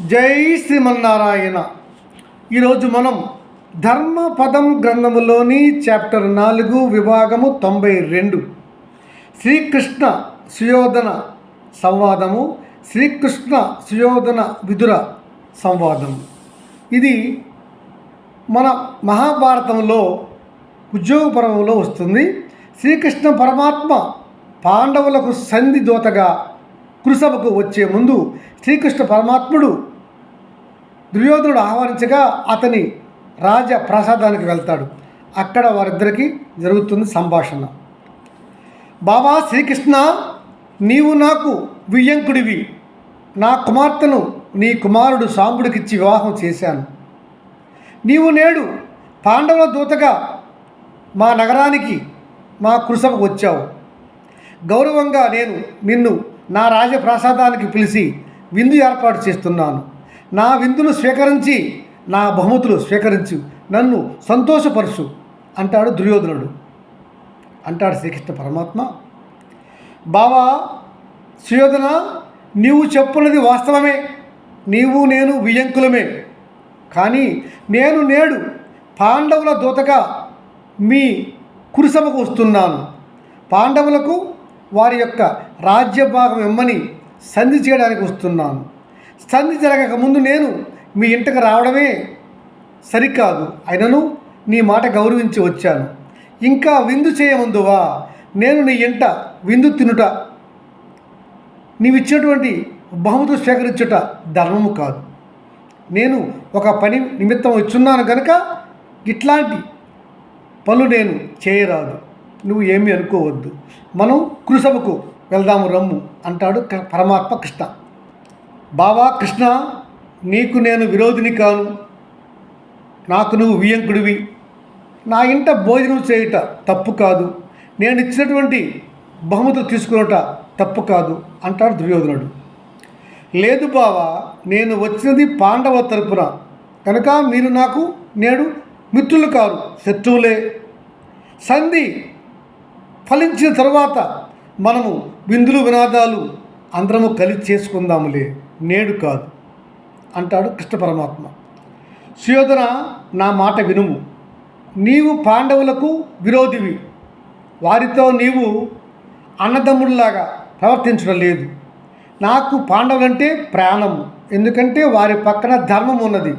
జై శ్రీమన్నారాయణ. ఈరోజు మనం ధర్మపదం గ్రంథములోని చాప్టర్ నాలుగు విభాగము తొంభై రెండు. శ్రీకృష్ణ సుయోధన సంవాదము శ్రీకృష్ణ సుయోధన విదుర సంవాదము. ఇది మన మహాభారతంలో ఉద్యోగ పర్వంలో వస్తుంది. శ్రీకృష్ణ పరమాత్మ పాండవులకు సంధి దోతగా కురుసభకు వచ్చే ముందు శ్రీకృష్ణ పరమాత్ముడు దుర్యోధనుడు ఆహ్వానించగా అతని రాజ ప్రసాదానికి వెళ్తాడు. అక్కడ వారిద్దరికి జరుగుతుంది సంభాషణ. బాబా శ్రీకృష్ణ నీవు నాకు వియ్యంకుడివి. నా కుమార్తెను నీ కుమారుడు సాంబుడికిచ్చి వివాహం చేశాను. నీవు నేడు పాండవుల దూతగా మా నగరానికి మా కురుసభకు వచ్చావు. గౌరవంగా నేను నిన్ను నా రాజప్రాసాదానికి పిలిచి విందు ఏర్పాటు చేస్తున్నాను. నా విందును స్వీకరించి నా బహుమతులు స్వీకరించు. నన్ను సంతోషపరుచు అంటాడు దుర్యోధనుడు. అంటాడు శ్రీకృష్ణ పరమాత్మ. బావా సుయోధన నీవు చెప్పున్నది వాస్తవమే. నీవు నేను వియంకులమే. కానీ నేను నేడు పాండవుల దూతగా మీ కురుసభకు వస్తున్నాను. పాండవులకు వారి యొక్క రాజ్యభాగం ఇమ్మని సంధి చేయడానికి వస్తున్నాను. సంధి జరగక ముందు నేను మీ ఇంటికి రావడమే సరికాదు. అయినను నీ మాట గౌరవించి వచ్చాను. ఇంకా విందు చేయముందువా నేను నీ ఇంట విందు తినుట. నీవిచ్చినటువంటి బహుమతులు స్వీకరించుట ధర్మము కాదు. నేను ఒక పని నిమిత్తం వచ్చున్నాను కనుక ఇట్లాంటి పనులు నేను చేయరాదు. నువ్వు ఏమీ అనుకోవద్దు. మనం కృషభకు వెళ్దాము రమ్ము అంటాడు క- పరమాత్మ కృష్ణ. బావా కృష్ణ నీకు నేను విరోధిని కాను. నాకు నువ్వు వియంకుడివి. నా ఇంట భోజనం చేయుట తప్పు కాదు. నేను ఇచ్చినటువంటి బహుమతులు తీసుకున్నట తప్పు కాదు అంటాడు దుర్యోధనుడు. లేదు బావా నేను వచ్చినది పాండవ తరపున. కనుక మీరు నాకు నేడు మిత్రులు కారు శత్రువులే. సంధి ఫలించిన తర్వాత మనము విందులు వినాదాలు అందరము కలిసి చేసుకుందాములే. నేడు కాదు అంటాడు కృష్ణ పరమాత్మ. సుయోధన నా మాట వినుము. నీవు పాండవులకు విరోధివి. వారితో నీవు అన్నదమ్ముడిలాగా ప్రవర్తించడం లేదు. నాకు పాండవులంటే ప్రాణం ఎందుకంటే వారి పక్కన ధర్మం ఉన్నది.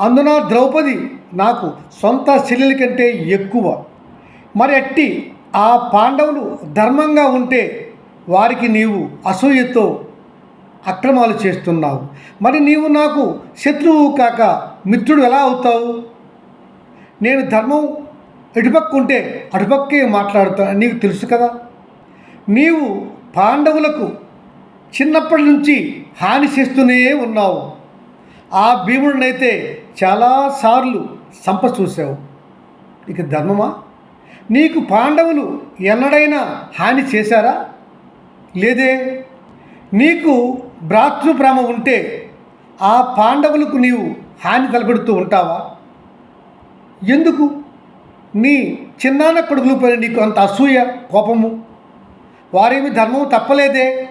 అందున ద్రౌపది నాకు సొంత చెల్లెలి కంటే ఎక్కువ. మరి అట్టి ఆ పాండవులు ధర్మంగా ఉంటే వారికి నీవు అసూయతో అక్రమాలు చేస్తున్నావు. మరి నీవు నాకు శత్రువు కాక మిత్రుడు ఎలా అవుతావు? నేను ధర్మం ఇటుపక్క ఉంటే అటుపక్కే మాట్లాడుతా నీకు తెలుసు కదా. నీవు పాండవులకు చిన్నప్పటి నుంచి హాని చేస్తూనే ఉన్నావు. ఆ భీముడినైతే చాలాసార్లు సంప చూసావు ఇక ధర్మమా? నీకు పాండవులు ఎన్నడైనా హాని చేశారా? లేదే. నీకు భ్రాతృప్రేమ ఉంటే ఆ పాండవులకు నీవు హాని తలపెడుతూ ఉంటావా? ఎందుకు? నీ చిన్నాన్న కొడుకులపై నీకు అంత అసూయ కోపము? వారేమి ధర్మం తప్పలేదే.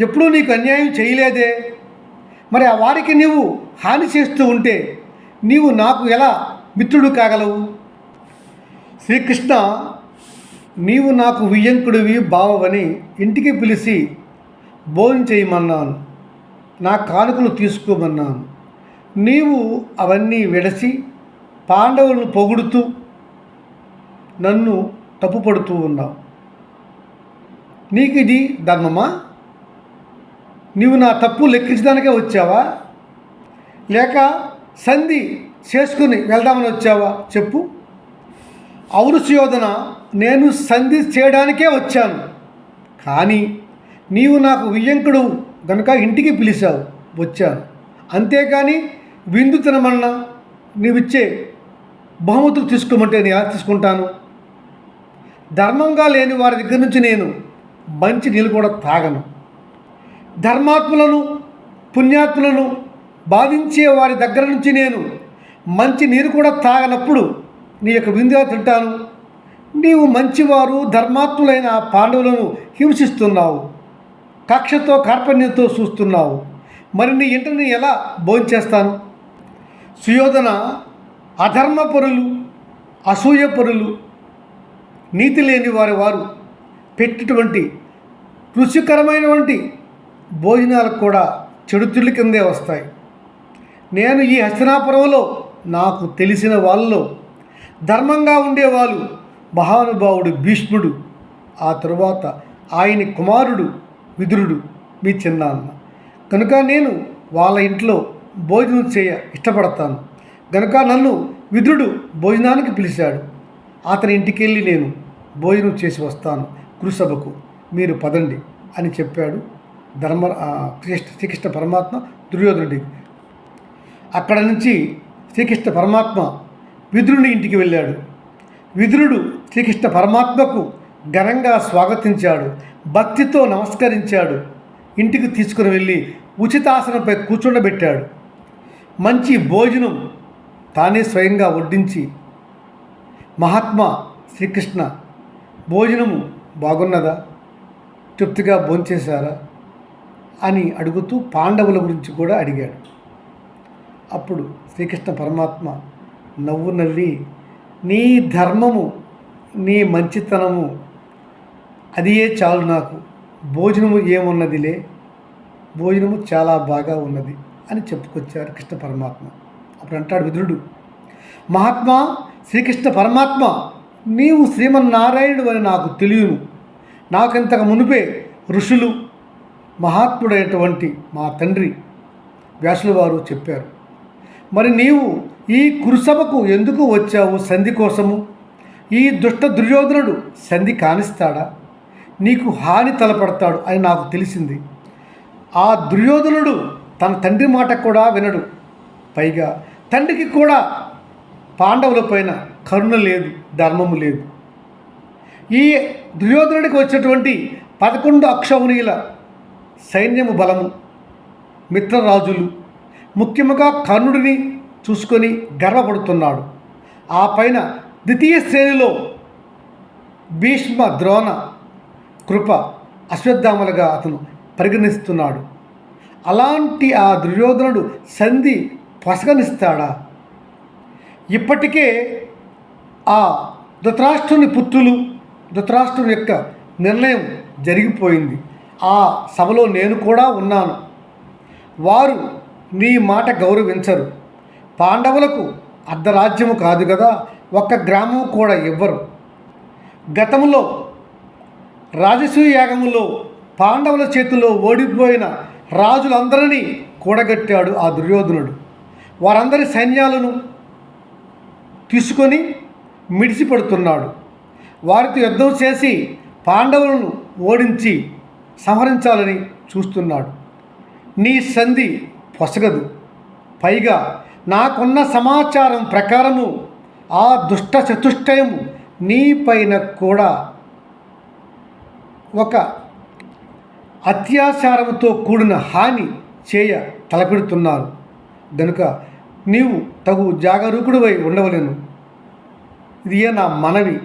ఎప్పుడూ నీకు అన్యాయం చేయలేదే. మరి ఆ వారికి నీవు హాని చేస్తూ ఉంటే నీవు నాకు ఎలా మిత్రుడు కాగలవు? శ్రీకృష్ణ నీవు నాకు వియ్యంకుడివి బావవని ఇంటికి పిలిచి భోజనం చేయమన్నాను. నా కానుకలు తీసుకోమన్నాను. నీవు అవన్నీ విడచి పాండవులను పొగుడుతూ నన్ను తప్పుపడుతూ ఉన్నావు. నీకు ఇది ధర్మమా? నీవు నా తప్పు లెక్కించడానికే వచ్చావా? లేక సంధి చేసుకుని వెళ్దామని వచ్చావా? చెప్పు. అవును సుయోధన నేను సంధి చేయడానికే వచ్చాను. కానీ నీవు నాకు వియ్యంకుడు గనుక ఇంటికి పిలిచావు వచ్చాను. అంతేకాని విందు తినమన్నా నీవిచ్చే బహుమతులు తీసుకోమంటే నేను ఎలా తీసుకుంటాను? ధర్మంగా లేని వారి దగ్గర నుంచి నేను మంచి నీళ్ళు కూడా తాగను. ధర్మాత్ములను పుణ్యాత్ములను బాధించే వారి దగ్గర నుంచి నేను మంచి నీరు కూడా తాగనప్పుడు నీ యొక్క విందుగా తింటాను. నీవు మంచివారు ధర్మాత్ములైన పాండవులను హింసిస్తున్నావు. కక్షతో కార్పణ్యంతో చూస్తున్నావు. మరి నీ ఇంటిని ఎలా భోంచేస్తాను? సుయోధన అధర్మపరులు అసూయపరులు అసూయ నీతి లేని వారి వారు పెట్టినటువంటి రుచికరమైనటువంటి భోజనాలు కూడా చెడుతుళ్ళ కిందే వస్తాయి. నేను ఈ హస్తినాపురంలో నాకు తెలిసిన వాళ్ళలో ధర్మంగా ఉండేవాళ్ళు. మహానుభావుడు భీష్ముడు ఆ తరువాత ఆయన కుమారుడు విదురుడు మీ చిన్నాన్న. కనుక నేను వాళ్ళ ఇంట్లో భోజనం చేయ ఇష్టపడతాను. కనుక నన్ను విదురుడు భోజనానికి పిలిచాడు. అతని ఇంటికి వెళ్ళి నేను భోజనం చేసి వస్తాను కురుసభకు మీరు పదండి అని చెప్పాడు ధర్మ శ్రీకృష్ణ శ్రీకృష్ణ పరమాత్మ దుర్యోధనుడికి. అక్కడ నుంచి శ్రీకృష్ణ పరమాత్మ విదురుని ఇంటికి వెళ్ళాడు. విదురుడు శ్రీకృష్ణ పరమాత్మకు ఘనంగా స్వాగతించాడు. భక్తితో నమస్కరించాడు. ఇంటికి తీసుకుని వెళ్ళి ఉచితాసనంపై కూర్చుండబెట్టాడు. మంచి భోజనం తానే స్వయంగా వడ్డించి మహాత్మా శ్రీకృష్ణ భోజనము బాగున్నదా? తృప్తిగా భోంచేశారా? అని అడుగుతూ పాండవుల గురించి కూడా అడిగాడు. అప్పుడు శ్రీకృష్ణ పరమాత్మ నవ్వు నవ్వి నీ ధర్మము నీ మంచితనము అదియే చాలు నాకు. భోజనము ఏమున్నదిలే? భోజనము చాలా బాగా ఉన్నది అని చెప్పుకొచ్చారు కృష్ణ పరమాత్మ. అప్పుడు అంటాడు విదురుడు మహాత్మా శ్రీకృష్ణ పరమాత్మ నీవు శ్రీమన్నారాయణుడు అని నాకు తెలియను. నాకింతకు మునిపే ఋషులు మహాత్ముడైనటువంటి మా తండ్రి వ్యాసుల వారు చెప్పారు. మరి నీవు ఈ కురుసభకు ఎందుకు వచ్చావు సంధి కోసము? ఈ దుష్ట దుర్యోధనుడు సంధి కానిస్తాడా? నీకు హాని తలపడతాడు అని నాకు తెలిసింది. ఆ దుర్యోధనుడు తన తండ్రి మాట కూడా వినడు. పైగా తండ్రికి కూడా పాండవుల పైన కరుణ లేదు ధర్మము లేదు. ఈ దుర్యోధనుడికి వచ్చినటువంటి పదకొండు అక్షౌనీల సైన్యము బలము మిత్రరాజులు ముఖ్యముగా కర్ణుడిని చూసుకొని గర్వపడుతున్నాడు. ఆ పైన ద్వితీయ శ్రేణిలో భీష్మ ద్రోణ కృప అశ్వత్థామలుగా అతను పరిగణిస్తున్నాడు. అలాంటి ఆ దుర్యోధనుడు సంధి పసగనిస్తాడా? ఇప్పటికే ఆ ధృతరాష్ట్రుని పుత్రులు ధృతరాష్ట్రుని యొక్క నిర్ణయం జరిగిపోయింది. ఆ సభలో నేను కూడా ఉన్నాను. వారు నీ మాట గౌరవించరు. పాండవులకు అర్ధరాజ్యము కాదు కదా ఒక్క గ్రామం కూడా ఇవ్వరు గతంలో రాజసూయ యాగములో పాండవుల చేతిలో ఓడిపోయిన రాజులందరినీ కూడగట్టాడు ఆ దుర్యోధనుడు. వారందరి సైన్యాలను తీసుకొని మిడిచిపెడుతున్నాడు వారితో యుద్ధం చేసి పాండవులను ఓడించి సంహరించాలని చూస్తున్నాడు. నీ సంధి పొసగదు. పైగా నాకున్న సమాచారం ప్రకారము ఆ దుష్ట చతుష్టయము నీ పైన కూడా ఒక అత్యాచారంతో కూడిన హాని చేయ తలపెడుతున్నారు గనుక నీవు తగు జాగరూకుడివై ఉండవలేను. ఇదియే నా మనవి.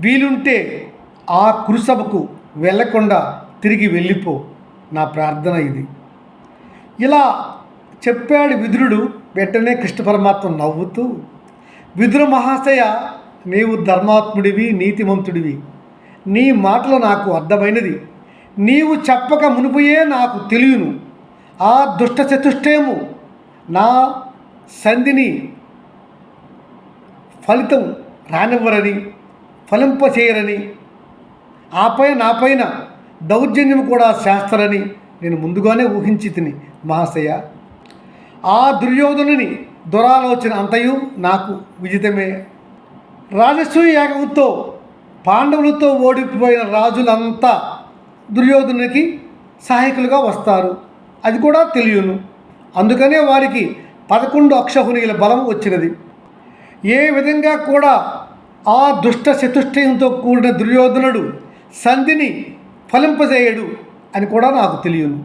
వీలుంటే ఆ కురుసభకు వెళ్ళకుండా తిరిగి వెళ్ళిపో. నా ప్రార్థన ఇది. ఇలా చెప్పాడు విదురుడు వెంటనే కృష్ణ పరమాత్మ నవ్వుతూ విదుర మహాశయ నీవు ధర్మాత్ముడివి నీతిమంతుడివి. నీ మాటలు నాకు అర్థమైనది. నీవు చెప్పక మునుపుయే నాకు తెలియను. ఆ దుష్ట చతుష్టయము నా సంధిని ఫలితం రానివ్వరని ఫలింపచేయరని ఆపై నాపైన దౌర్జన్యం కూడా చేస్తారని నేను ముందుగానే ఊహించి తిని మహాశయ. ఆ దుర్యోధనుని దురాలోచన అంతయు నాకు విజితమే రాజసూయ యాగంతో పాండవులతో ఓడిపోయిన రాజులంతా దుర్యోధనునికి సహాయకులుగా వస్తారు. అది కూడా తెలియను. అందుకనే వారికి పదకొండు అక్షహునిల బలం వచ్చినది. ఏ విధంగా కూడా ఆ దుష్ట చతుష్టయంతో కూడిన దుర్యోధనుడు సంధిని ఫలింపజేయడు అని కూడా నాకు తెలియను.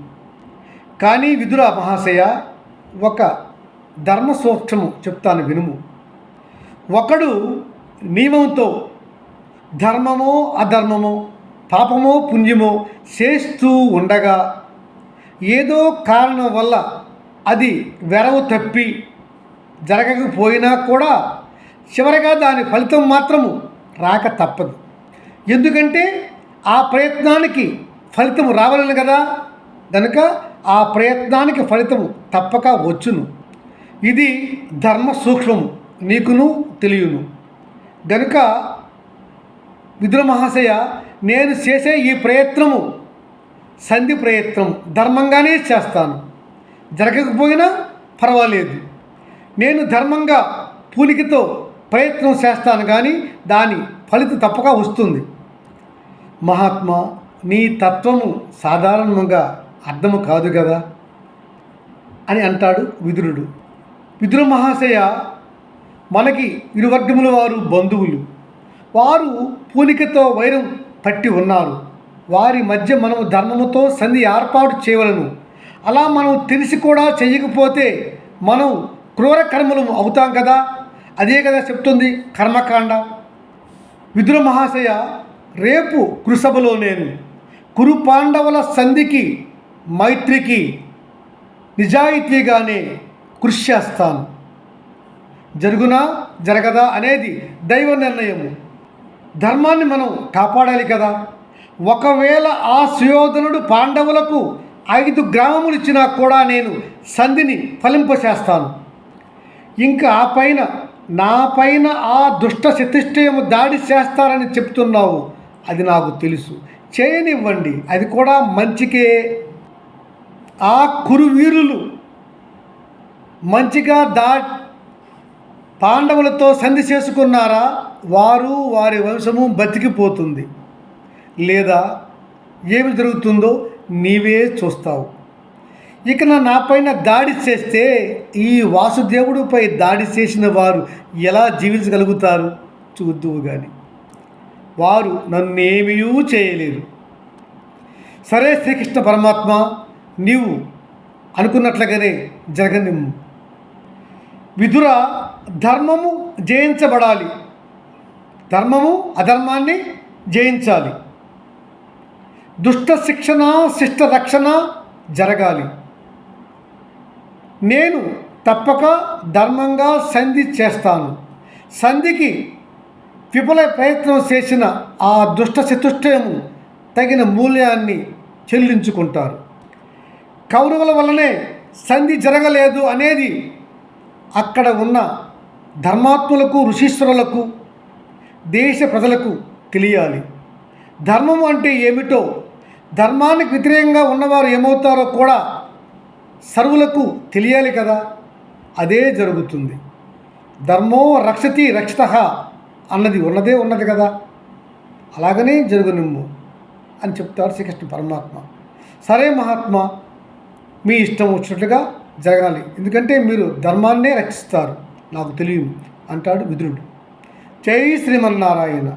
కానీ విదుర మహాశయ ఒక ధర్మ సూక్ష్మం చెప్తాను వినుము. ఒకడు నియమంతో ధర్మమో అధర్మమో పాపమో పుణ్యమో చేస్తూ ఉండగా ఏదో కారణం వల్ల అది వెరవు తప్పి జరగకపోయినా కూడా చివరగా దాని ఫలితం మాత్రము రాక తప్పదు. ఎందుకంటే ఆ ప్రయత్నానికి ఫలితం రావాలని కదా. కనుక ఆ ప్రయత్నానికి ఫలితం తప్పక వచ్చును. ఇది ధర్మ సూక్ష్మము నీకును తెలియను. గనుక విదుర మహాశయ నేను చేసే ఈ ప్రయత్నము సంధి ప్రయత్నం ధర్మంగానే చేస్తాను. జరగకపోయినా పర్వాలేదు. నేను ధర్మంగా పూనికతో ప్రయత్నం చేస్తాను కానీ దాని ఫలితం తప్పక వస్తుంది. మహాత్మా నీ తత్వము సాధారణంగా అర్థము కాదు కదా? అని అంటాడు విదురుడు. విదురు మహాశయ మనకి ఇరువర్గముల వారు బంధువులు. వారు పూనికతో వైరం పట్టి ఉన్నారు. వారి మధ్య మనము ధర్మముతో సంధి ఏర్పాటు చేయవలను. అలా మనం తెలిసి కూడా చేయకపోతే మనం క్రూర కర్మలు అవుతాం కదా? అదే కదా చెప్తుంది కర్మకాండ. విదుర మహాశయ రేపు కృషభలో నేను కురు పాండవుల సంధికి మైత్రికి నిజాయితీగానే కృషి చేస్తాను. జరుగునా జరగదా అనేది దైవ నిర్ణయము. ధర్మాన్ని మనం కాపాడాలి కదా. ఒకవేళ ఆ సుయోధనుడు పాండవులకు ఐదు గ్రామములు ఇచ్చినా కూడా నేను సంధిని ఫలింపచేస్తాను. ఇంకా ఆ పైన నా పైన ఆ దుష్ట శతిష్టయము దాడి చేస్తారని చెప్తున్నావు. అది నాకు తెలుసు. చేయనివ్వండి. అది కూడా మంచికే. ఆ కురువీరులు మంచిగా దా పాండవులతో సంధి చేసుకున్నారా? వారు వారి వంశము బతికిపోతుంది. లేదా ఏమి జరుగుతుందో నీవే చూస్తావు. ఇక నా నాపైన దాడి చేస్తే ఈ వాసుదేవుడిపై దాడి చేసిన వారు ఎలా జీవించగలుగుతారు? చూద్దువు కానీ వారు నన్నేమీ చేయలేరు. సరే శ్రీకృష్ణ పరమాత్మ నీవు అనుకున్నట్లుగానే జరగనిమ్ము. విధుర ధర్మము జయించబడాలి. ధర్మము అధర్మాన్ని జయించాలి. దుష్ట శిక్షణ శిష్ట రక్షణ జరగాలి. నేను తప్పక ధర్మంగా సంధి చేస్తాను. సంధికి విఫల ప్రయత్నం చేసిన ఆ దుష్ట చతుష్టయము తగిన మూల్యాన్ని చెల్లించుకుంటారు. కౌరవుల వల్లనే సంధి జరగలేదు అనేది అక్కడ ఉన్న ధర్మాత్ములకు ఋషీశ్వరులకు దేశ ప్రజలకు తెలియాలి. ధర్మం అంటే ఏమిటో ధర్మానికి వ్యతిరేకంగా ఉన్నవారు ఏమవుతారో కూడా సర్వులకు తెలియాలి కదా. అదే జరుగుతుంది. ధర్మో రక్షతి రక్షిత అన్నది ఉన్నదే ఉన్నది కదా. అలాగనే జరుగునిమ్ము అని చెప్తారు శ్రీకృష్ణ పరమాత్మ. సరే మహాత్మా మీ ఇష్టం వచ్చినట్లుగా జరగాలి. ఎందుకంటే మీరు ధర్మాన్నే రక్షిస్తారు. నాకు తెలియదు. అంటాడు విదురుడు. జై శ్రీమన్నారాయణ.